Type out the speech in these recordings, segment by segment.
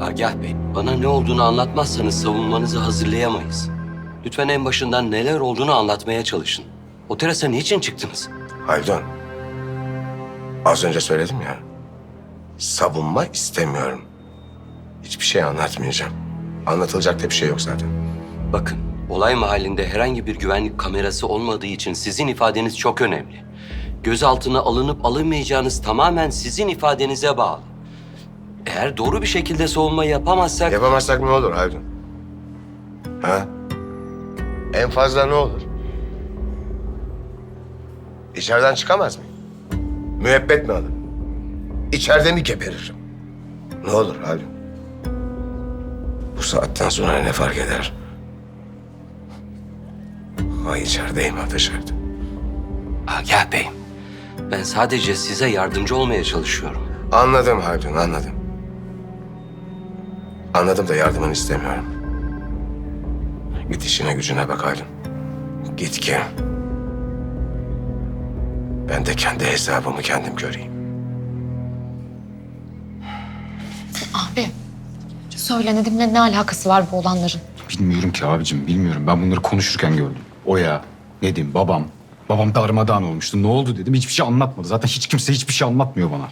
Agah Bey, bana ne olduğunu anlatmazsanız savunmanızı hazırlayamayız. Lütfen en başından neler olduğunu anlatmaya çalışın. O terasa niçin çıktınız? Haldun. Az önce söyledim ya. Savunma istemiyorum. Hiçbir şey anlatmayacağım. Anlatılacak da bir şey yok zaten. Bakın, olay mahallinde herhangi bir güvenlik kamerası olmadığı için sizin ifadeniz çok önemli. Gözaltına alınıp alınmayacağınız tamamen sizin ifadenize bağlı. Eğer doğru bir şekilde savunma yapamazsak... Yapamazsak ne olur Haldun? Ha? En fazla ne olur? İçeriden çıkamaz mıyım? Müebbet mi alırım? İçeride mi geberirim? Ne olur Haldun? Bu saatten sonra ne fark eder? Ha içerideyim ha dışarıda. Agah Bey, ben sadece size yardımcı olmaya çalışıyorum. Anladım Haldun, anladım. Anladım da yardımını istemiyorum. Git işine gücüne bak Haldun. Git ki... Ben de kendi hesabımı kendim göreyim. Abi, söyle Nedim'le ne alakası var bu olanların? Bilmiyorum ki abicim bilmiyorum. Ben bunları konuşurken gördüm. O ya, Nedim, babam. Babam darmadağın olmuştu. Ne oldu dedim. Hiçbir şey anlatmadı. Zaten hiç kimse hiçbir şey anlatmıyor bana.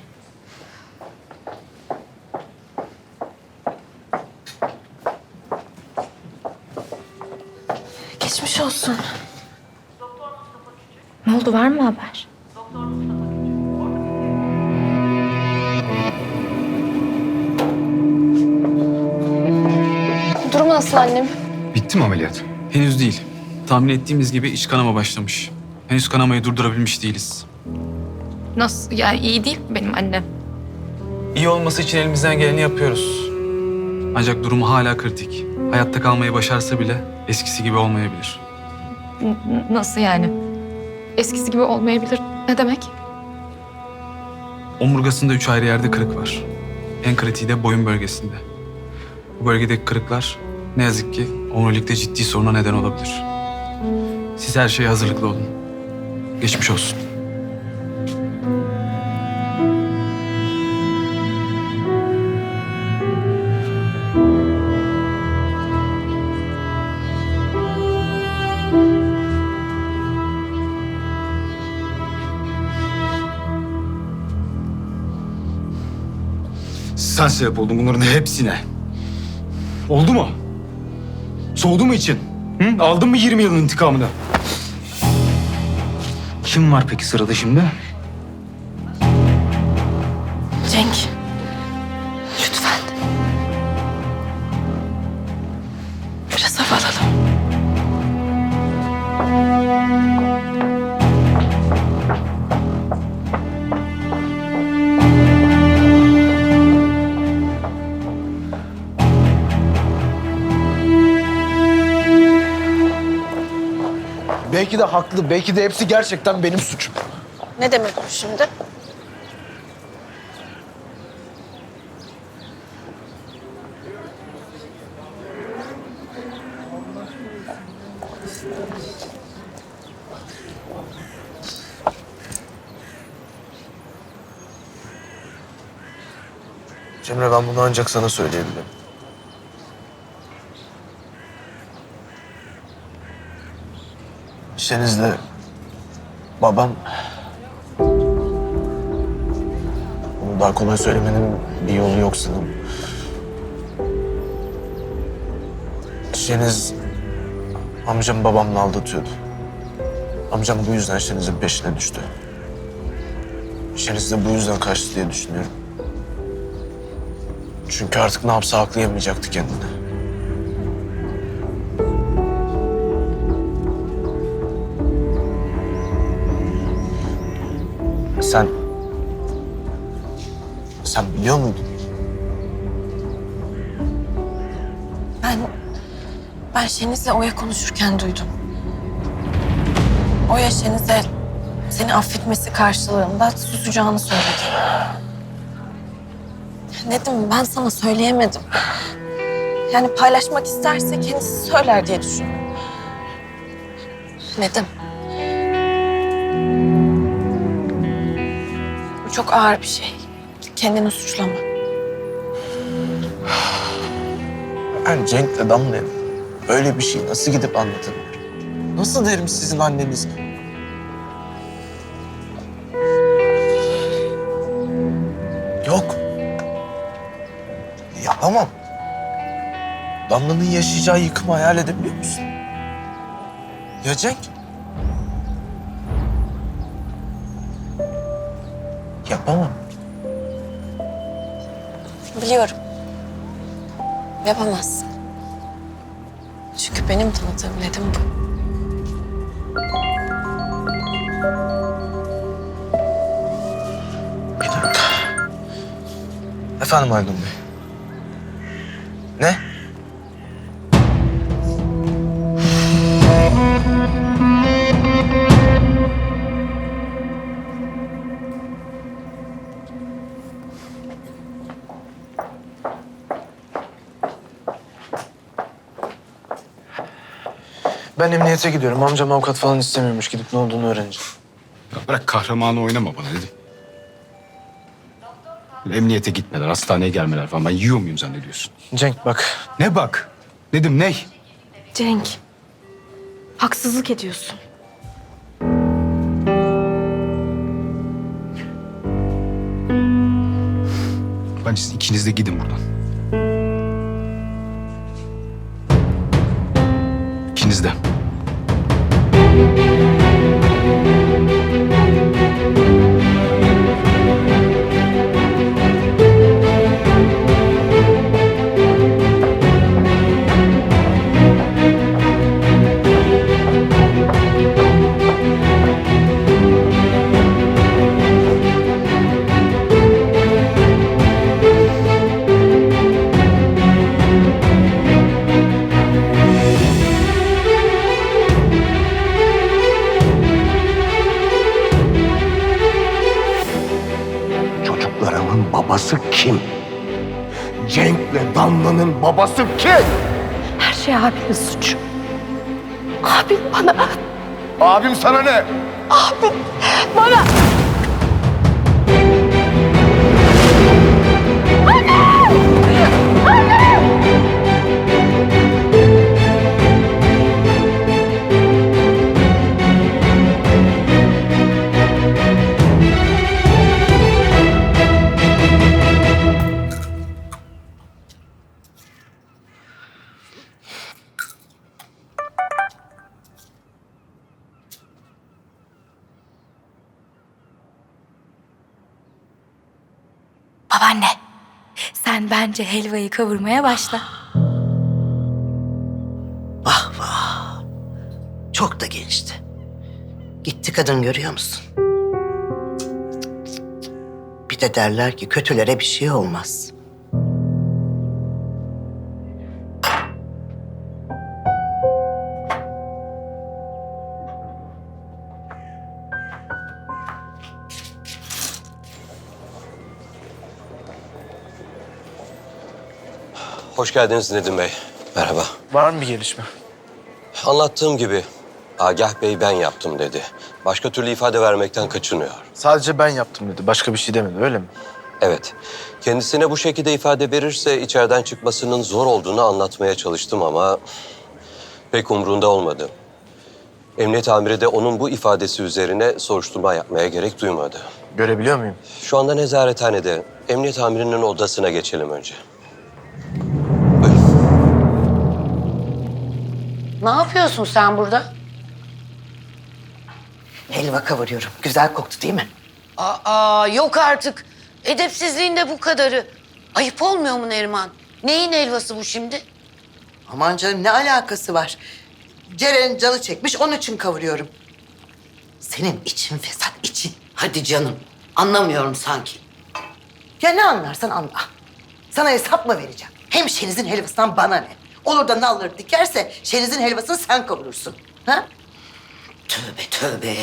Geçmiş olsun. Ne oldu var mı haber? Durumu nasıl annem? Bitti mi ameliyat? Henüz değil. Tahmin ettiğimiz gibi iç kanama başlamış. Henüz kanamayı durdurabilmiş değiliz. Nasıl? Yani iyi değil mi benim annem? İyi olması için elimizden geleni yapıyoruz. Ancak durumu hala kritik. Hayatta kalmayı başarsa bile eskisi gibi olmayabilir. N- nasıl yani? Eskisi gibi olmayabilir. Ne demek? Omurgasında üç ayrı yerde kırık var. En kritiği de boyun bölgesinde. Bu bölgedeki kırıklar ne yazık ki omurilikte ciddi soruna neden olabilir. Siz her şeye hazırlıklı olun. Geçmiş olsun. Sen sebep oldun bunların hepsine. Oldu mu? Soğudu mu için? Hı? Aldın mı 20 yılın intikamını? Kim var peki sırada şimdi? Belki de haklı, belki de hepsi gerçekten benim suçum. Ne demek bu şimdi? Cemre ben bunu ancak sana söyleyebilirim. İşinizle babam... Bunu daha kolay söylemenin bir yolu yok sanırım. Şeniz amcam babamla aldatıyordu. Amcam bu yüzden Şeniz'in peşine düştü. Şeniz de bu yüzden kaçtı diye düşünüyorum. Çünkü artık ne yapsa aklayamayacaktı kendini. Sen... Sen biliyor muydun? Ben... Ben Şeniz'le Oya konuşurken duydum. Oya Şeniz'e seni affetmesi karşılığında susacağını söyledi. Nedim ben sana söyleyemedim. Yani paylaşmak isterse kendisi söyler diye düşündüm. Nedim. Çok ağır bir şey. Kendini suçlama. Ben Cenk'le Damla'ya öyle bir şey nasıl gidip anlatabilirim? Nasıl derim sizin anneniz? Yok. Yapamam. Damla'nın yaşayacağı yıkımı hayal edebiliyor musun? Ya Cenk? Yapamam. Biliyorum. Yapamazsın. Çünkü benim tanıdığım Nedim bu. Bir dakika. Efendim Aydın Bey. Ne? Ben emniyete gidiyorum. Amcam avukat falan istemiyormuş. Gidip ne olduğunu öğreneceğim. Ya bırak kahramanı oynama bana dedim. Böyle Emniyete gitmeler, hastaneye gelmeler falan. Ben yiyor muyum zannediyorsun? Cenk bak. Ne bak? Nedim ney? Cenk. Haksızlık ediyorsun. Bence siz ikiniz de gidin buradan. İkiniz kim? Cenk'le Damla'nın babası kim? Her şey abimin suçu. Abim bana, Abim sana ne? bana Babaanne, sen bence helvayı kavurmaya başla. Vah vah. Çok da gençti. Gitti kadın görüyor musun? Bir de derler ki kötülere bir şey olmaz. Hoş geldiniz Nedim Bey. Merhaba. Var mı bir gelişme? Anlattığım gibi Agah Bey ben yaptım dedi. Başka türlü ifade vermekten kaçınıyor. Sadece ben yaptım dedi. Başka bir şey demedi öyle mi? Evet. Kendisine bu şekilde ifade verirse içeriden çıkmasının zor olduğunu anlatmaya çalıştım ama pek umrunda olmadı. Emniyet amiri de onun bu ifadesi üzerine soruşturma yapmaya gerek duymadı. Görebiliyor muyum? Şu anda nezarethanede. Emniyet amirinin odasına geçelim önce. Ne yapıyorsun sen burada? Helva kavuruyorum. Güzel koktu değil mi? Aa yok artık. Edepsizliğin de bu kadarı. Ayıp olmuyor mu Neriman? Neyin helvası bu şimdi? Aman canım ne alakası var? Ceren'in canı çekmiş onun için kavuruyorum. Senin için fesat için. Hadi canım. Anlamıyorum sanki. Ya ne anlarsan anla. Sana hesap mı vereceğim? Hem Şeniz'in helvasından bana ne? Olur da nalları dikerse şenizin helvasını sen kavurursun. Ha? Tövbe tövbe.